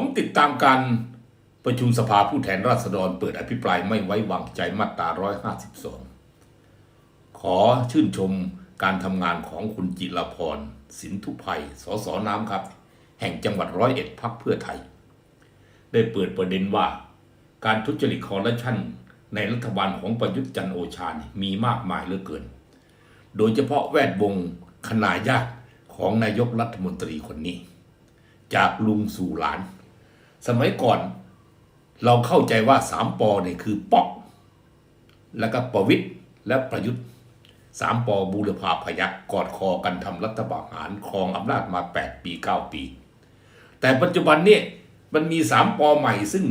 ผมติดตามการประชุมสภาผู้แทนราษฎรเปิดอภิปรายไม่ไว้วางใจมาตรา 152 ขอชื่นชมการทำงานของคุณจิรพร สินทุภัย สสน้ำครับ แห่งจังหวัดร้อยเอ็ดพักเพื่อไทย ได้เปิดประเด็นว่า การทุจริตคอร์รัปชันในรัฐบาลของประยุทธ์จันโอชามีมากมายเหลือเกิน โดยเฉพาะแวดวงขนาดยาติของนายกรัฐมนตรีคนนี้ จากลุงสู่หลาน สมัยก่อนเราเข้าใจว่าสามปอเนี่ยคือป๊อกแล้วก็ประวิทย์และประยุทธ์สามปอบูรพาพยักกอดคอกันทำรัฐบาหารครองอำนาจมา 8 ปี 9 ปี แต่ปัจจุบันเนี่ยมันมีสามปอใหม่ซึ่ง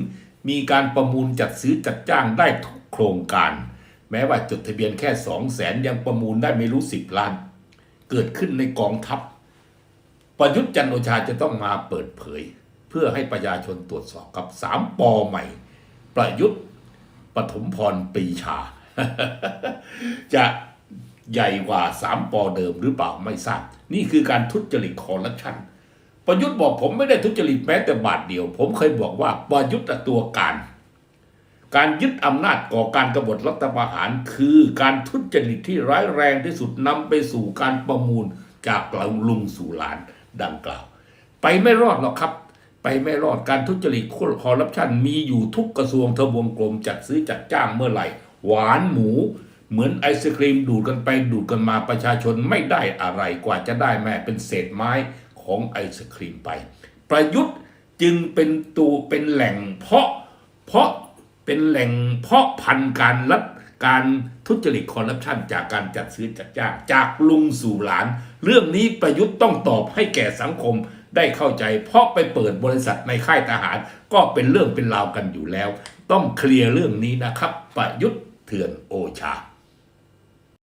มีการประมูลจัดซื้อจัดจ้างได้ทุกโครงการ แม้ว่าจดทะเบียนแค่สองแสนยังประมูลได้ไม่รู้สิบล้าน เกิดขึ้นในกองทัพ ประยุทธ์จันโอชาจะต้องมาเปิดเผย เพื่อให้ประชาชนตรวจสอบกับสามปอใหม่ ประยุทธ์ปฐมพรปรีชา จะใหญ่กว่าสามปอเดิมหรือเปล่าไม่ทราบ นี่คือการทุจริตคอร์รัปชันประยุทธ์บอกผมไม่ได้ทุจริตแม้แต่บาทเดียว ผมเคยบอกว่าประยุทธ์ตัวการ การยึดอำนาจก่อการกบฏรัฐประหาร คือการทุจริตที่ร้ายแรงที่สุดนำไปสู่การประมูลจากลุงสู่หลานดังกล่าว ไปไม่รอดหรอกครับ ไปไม่รอดการทุจริตคอร์รัปชันมีอยู่ทุกกระทรวงทบวงกรมจัดซื้อจัดจ้างเมื่อไหร่ หวานหมูเหมือนไอศครีมดูดกันไปดูดกันมาประชาชนไม่ได้อะไรกว่าจะได้แม่เป็นเศษไม้ของไอศครีมไป ประยุทธ์จึงเป็นตัวเป็นแหล่งเพาะเพราะเป็นแหล่งเพาะพันธุ์การรัฐการทุจริตคอร์รัปชันจากการจัดซื้อจัดจ้างจากลุงสู่หลาน เรื่องนี้ประยุทธ์ต้องตอบให้แก่สังคม ได้เข้าใจ เพราะไปเปิดบริษัทในค่ายทหาร ก็เป็นเรื่องเป็นราวกันอยู่แล้ว ต้องเคลียร์เรื่องนี้นะครับ ประยุทธ์เถื่อนโอชา